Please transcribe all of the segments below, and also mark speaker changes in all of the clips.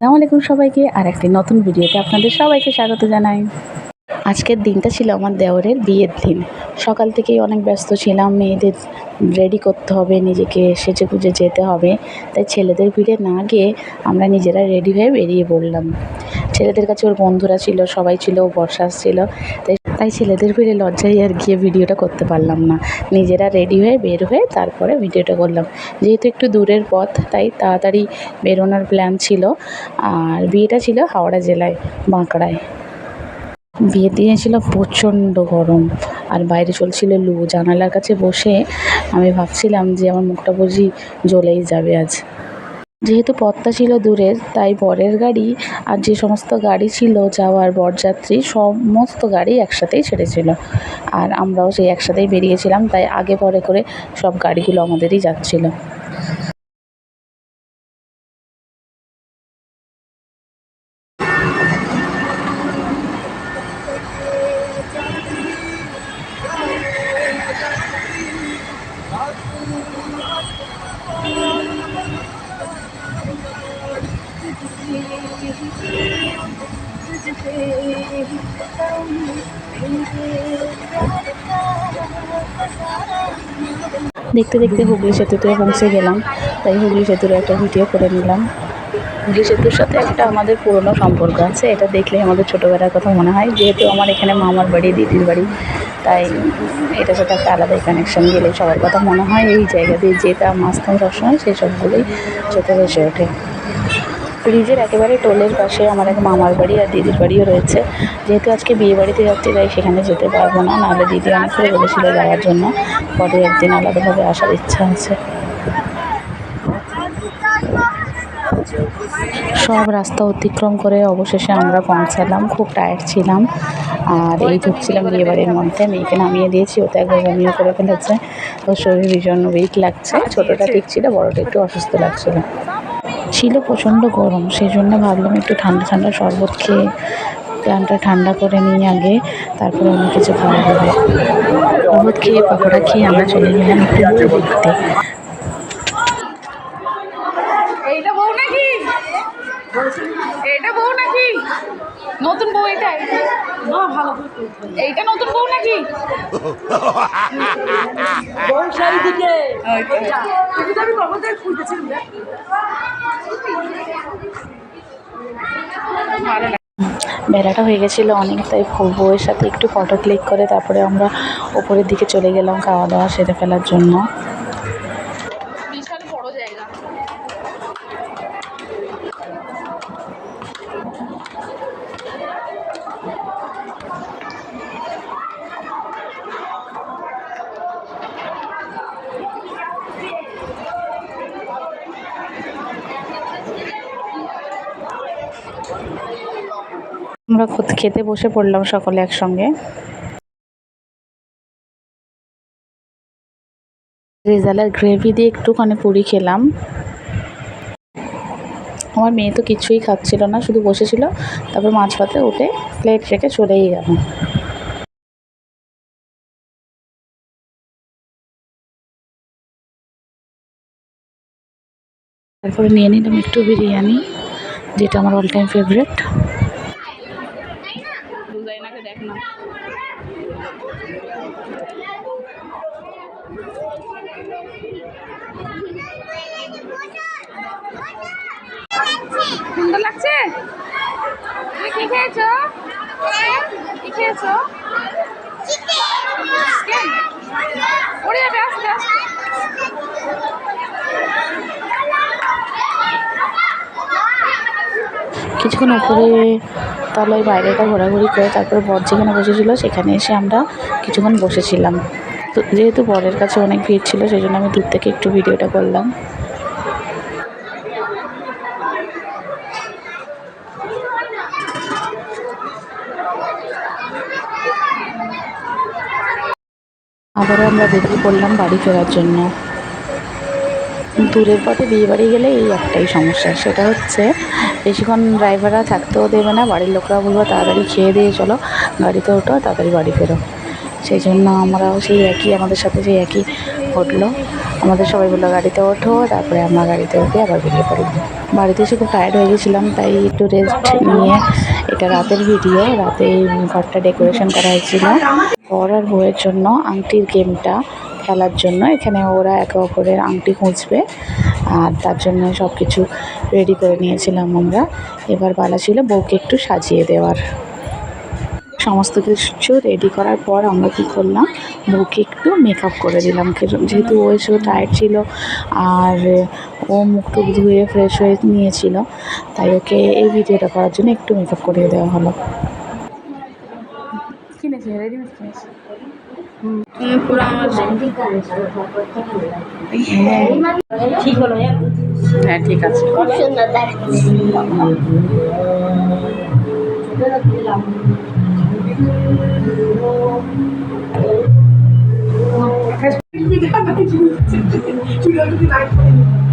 Speaker 1: আসসালামু আলাইকুম সবাইকে, আর একটি নতুন ভিডিওতে আপনাদের সবাইকে স্বাগত জানাই। আজকের দিনটা ছিল আমার দেওরের বিয়ের দিন। সকাল থেকেই অনেক ব্যস্ত ছিলাম, মেয়েদের রেডি করতে হবে, নিজেকে সেজে গুজে যেতে হবে। তাই ছেলেদের ভিড়ে না গিয়ে আমরা নিজেরা রেডি হয়ে বেরিয়ে পড়লাম। ছেলেদের কাছে ওর বন্ধুরা ছিল, সবাই ছিল বর্ষা ছিল, তাই তাই ছেলেদের ফিরে লজ্জায় আর গিয়ে ভিডিওটা করতে পারলাম না। নিজেরা রেডি হয়ে বের হয়ে তারপরে ভিডিওটা করলাম। যেহেতু একটু দূরের পথ, তাই তাড়াতাড়ি বেরোনোর প্ল্যান ছিল। আর বিয়েটা ছিল হাওড়া জেলায়, বাঁকড়ায়। বিয়ের দিনে ছিল প্রচণ্ড গরম। আর বাইরে চলছিল লু। জানালার কাছে বসে আমি ভাবছিলাম যে আমার মুখটা বুঝি জ্বলেই যাবে আজ। যেহেতু পথটা ছিল দূরের, তাই বরের গাড়ি আর যে সমস্ত গাড়ি ছিল যাওয়ার বরযাত্রী সমস্ত গাড়ি একসাথেই ছেড়েছিল। আর আমরাও সেই একসাথেই বেরিয়েছিলাম, তাই আগে পরে করে সব গাড়িগুলো আমাদেরই যাচ্ছিল। দেখতে দেখতে হুগলি সেতুতে পৌঁছে গেলাম। তাই হুগলি সেতুর একটা ভিডিও করে নিলাম। হুগলি সেতুর সাথে একটা আমাদের পুরনো সম্পর্ক আছে। এটা দেখলে আমাদের ছোটোবেলার কথা মনে হয়। যেহেতু আমার এখানে মামার বাড়ি, দিদির বাড়ি, তাই এটার সাথে একটা আলাদাই কানেকশন গেলে সবার কথা মনে হয়। এই জায়গা দিয়ে যেতাম, আসতাম সবসময়, সেই সবগুলোই চোখে ভেসে ওঠে। ব্রিজের একেবারে টোলের পাশে আমার এক মামার বাড়ি আর দিদির বাড়িও রয়েছে। যেহেতু আজকে বিয়ে বাড়িতে যাচ্ছি, তাই সেখানে যেতে পারব না। নাহলে দিদি অনেক করে বলেছিল যাওয়ার জন্য। পরে একদিন আলাদাভাবে আসার ইচ্ছা আছে। সব রাস্তা অতিক্রম করে অবশেষে আমরা পৌঁছালাম। খুব টায়ার্ড ছিলাম। আর এই ঢুকছিলাম বিয়ে বাড়ির মধ্যে। মেয়েকে নামিয়ে দিয়েছি। ওতে একবার বমিও করে ফেলেছে। ওর শরীর ভীষণ উইক লাগছে। ছোটোটা ঠিক ছিল, বড়োটা একটু অসুস্থ লাগছিল। ছিল প্রচণ্ড গরম সেই জন্য ভাবলাম একটু ঠান্ডা ঠান্ডা শরবত খেয়ে প্ল্যানটা ঠান্ডা করে নিই আগে, তারপরে অন্য কিছু খাওয়া হবে। শরবত খেয়ে, পকোড়া খেয়ে আমরা চলে গেলাম একটু দেখতে
Speaker 2: এইটা বউ নাকি এটা বউ নাকি নতুন বউ এটাই না ভালো এইটা নতুন বউ নাকি? ভালো
Speaker 1: বেলাটা হয়ে গেছিল অনেক তাই বউয়ের সাথে একটু ফটো ক্লিক করে তারপরে আমরা ওপরের দিকে চলে গেলাম খাওয়া দাওয়া সেরে ফেলার জন্য। আমরা খেতে বসে পড়লাম সকলে একসঙ্গে। রেজালার গ্রেভি দিয়ে একটুখানি পুরি খেলাম। আমার মেয়ে তো কিছুই খাচ্ছিল না, শুধু বসেছিল, তারপর মাছ ভাতে উঠে প্লেট রেখে চলেই গেল। তারপরে নিয়ে নিলাম একটু বিরিয়ানি, যেটা আমার অল টাইম ফেভারিট
Speaker 2: না। সুন্দর লাগছে? তুমি কি খেয়েছো? কি খেয়েছো?
Speaker 1: কিছুক্ষণ উপরে তাহলে ওই বাইরেটা ঘোরাঘুরি করে তারপর বর যেখানে বসেছিলো, সেখানে এসে আমরা কিছুক্ষণ বসেছিলাম। তো যেহেতু বরের কাছে অনেক ভিড় ছিল, সেই জন্য আমি দূর থেকে একটু ভিডিওটা করলাম। আবারও আমরা বেরিয়ে পড়লাম বাড়ি ফেরার জন্য। দূরের পথে বিয়ে বাড়ি গেলে এই একটাই সমস্যা। সেটা হচ্ছে, বেশিক্ষণ ড্রাইভাররা থাকতেও দেবে না, বাড়ির লোকরা বলব, তাড়াতাড়ি খেয়ে দিয়ে চলো, গাড়িতে ওঠো, তাড়াতাড়ি বাড়ি ফেরো। সেই জন্য আমরাও সেই একই, আমাদের সাথে সেই একই ঘটলো। আমাদের সবাই বলল, গাড়িতে ওঠো, তারপরে আমরা গাড়িতে উঠে আবার বেরিয়ে পড়লাম বাড়িতে এসে খুব টায়ার্ড হয়ে গেছিলাম, তাই একটু রেস্ট নিয়ে এটা রাতের ভিডিও রাতে ঘরটা ডেকোরেশন করা হয়েছিল। বর আর বউয়ের জন্য আংটির গেমটা খেলার জন্য। এখানে ওরা একে অপরের আংটি খুঁজবে আর তার জন্য সব কিছু রেডি করে নিয়েছিলাম আমরা। এবার বালা ছিল বউকে একটু সাজিয়ে দেওয়ার। সমস্ত কিছু রেডি করার পর আমরা কী করলাম, বউকে একটু মেকআপ করে দিলাম। যেহেতু ও এসে টায়ার্ড ছিল আর ও মুখ টুক ধুয়ে ফ্রেশ হয়ে নিয়েছিল, তাই ওকে এই ভিডিওটা করার জন্য একটু মেকআপ করিয়ে দেওয়া হলো। কিনেছি রেডিমেড কিনেছি।
Speaker 2: পুরো আমার
Speaker 3: ঠিক হলো
Speaker 1: হ্যাঁ ঠিক আছে।
Speaker 3: খুব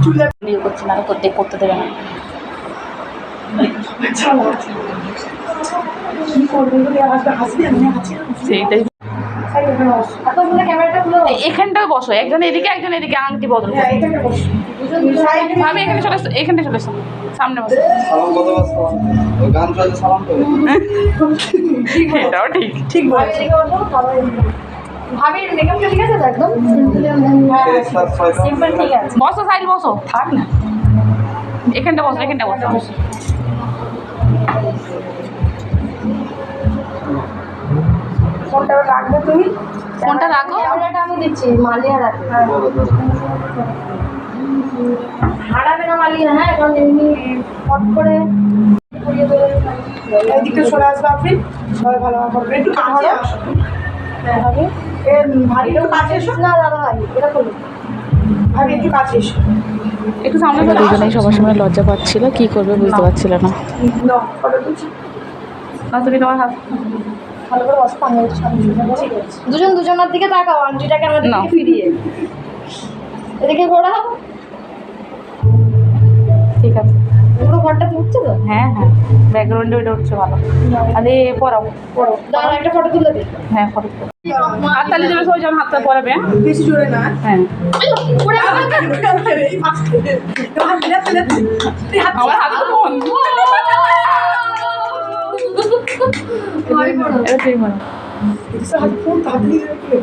Speaker 3: সুন্দর
Speaker 1: করছি না করতে করতে দেবে না। সেইটাই এখানটাও বসো একজন এদিকে একজন এদিকে আংটি বদল করো। ভাবি এখানে চলে এসো এখানে চলে এসো সামনে বসো। এটাও ঠিক।
Speaker 2: ঠিক বলেছি। ভাবির মেকআপটা ঠিক আছে তো একদম? সিম্পল ঠিক আছে
Speaker 1: বসো সাইড বসো। থাক না। এখানটা বসো এখানটা বসো।
Speaker 2: ফোনটা রাখবে তুমি।
Speaker 1: ফোনটা রাখো।
Speaker 2: ক্যামেরাটা আমি দিচ্ছি মালিয়া রাখবে হারাবে না মালিয়া হ্যাঁ এখন এমনি ফট করে
Speaker 4: এদিকে সরে আসবে আপনি সবাই ভালো করবে একটু কাছে এ ভারী একটু কাছে এসো।
Speaker 2: না দাদা ভাই এটা করুন
Speaker 4: ভাবি একটু কাছে এসো।
Speaker 1: একটু সামনে দুজনেই সবার সময় লজ্জা পাচ্ছিল। কি করবে বুঝতে পারছিল না।
Speaker 4: না
Speaker 1: না তুমি তোমার হাত
Speaker 2: ভালো করে বসো আমি সামনে দুজন দুজনের দিকে তাকাও আন্টিটাকে আমাদের
Speaker 1: না।
Speaker 2: দিকে ফিরিয়ে। এদিকে ঘোরাও
Speaker 1: ঠিক আছে।
Speaker 2: পুরো ঘরটা উঠছে তো?
Speaker 1: হ্যাঁ হ্যাঁ। ব্যাকগ্রাউন্ডে ওইটা উঠছে ভালো। আরে পড়াও
Speaker 2: একটা ফটো তুলে দিই।
Speaker 1: হ্যাঁ পড়ো হাততালি দেবে সবাই যেমন হাতটা পড়াবে হ্যাঁ?
Speaker 4: বেশি জোরে না।
Speaker 1: হ্যাঁ। আমার হাতে ঠিক মানে
Speaker 4: হাত ফোন তো হাত দিয়ে রাখবে।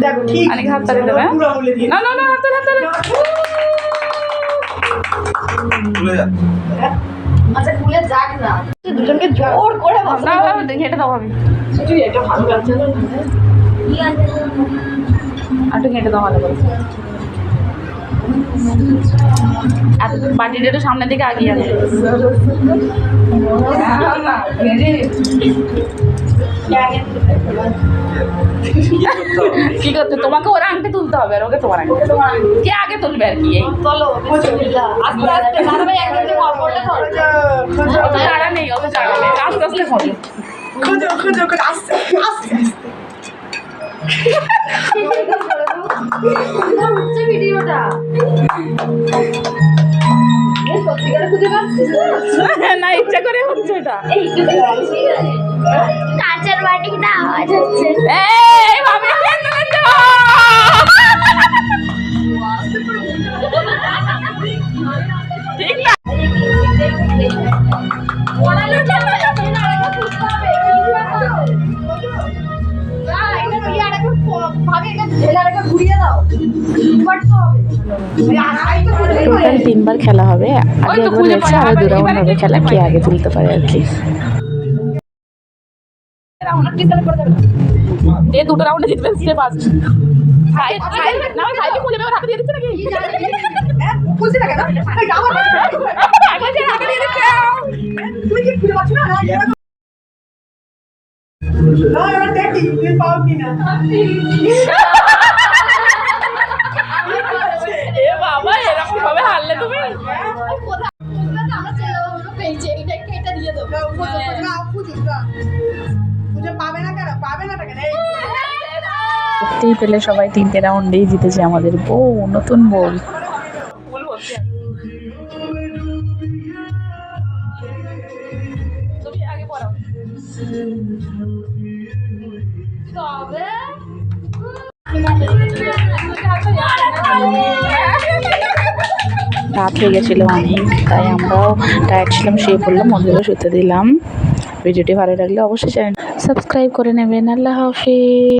Speaker 4: দেখো ঠিক
Speaker 1: অনেক হাততালি দেবে হ্যাঁ? না না না
Speaker 2: আচ্ছা খুলে যাক না। দুজনকে জোর করে
Speaker 1: না না দেখি এটা দাও ভাবি।
Speaker 4: এটা ভালো লাগছে না।
Speaker 1: আর একটু ঘেঁটে দাও ভালো করে। বাটিটা একটু সামনের দিকে আগিয়ে আছে। কি করতে? তোমাকে ওর আংটি তুলতে হবে আর ওকে তোমার আংটি। কে আগে তুলবে আর কি এই? চাড়া নেই অত চাড়া নেই। আস্তে আস্তে খোঁজো।
Speaker 4: খোঁজো খোঁজো খোঁজো আস্তে আস্তে আস্তে।
Speaker 2: না
Speaker 1: না ইচ্ছা করে হচ্ছে এটা
Speaker 3: কাঁচের বাটিটা আওয়াজ হচ্ছে।
Speaker 1: তিনবার খেলা হবে আগে একবার হয়েছে পাই, দু রাউন্ড হবে খেলা কে আগে তুলতে পারে আর কি এ দুটো রাউন্ডে জিতবে সে পাঁচ ভাই ভাই না দেখতেই পেলে সবাই তিনটে রাউন্ডেই জিতেছে আমাদের বউ নতুন বউ। রাত হয়ে গেছিল অনেক তাই আমরাও টায়ার্ড ছিলাম শুয়ে পড়লাম ওদেরও শুতে দিলাম। ভিডিওটি ভালো লাগলে অবশ্যই চ্যানেল সাবস্ক্রাইব করে নেবেন। আল্লাহ হাফিজ।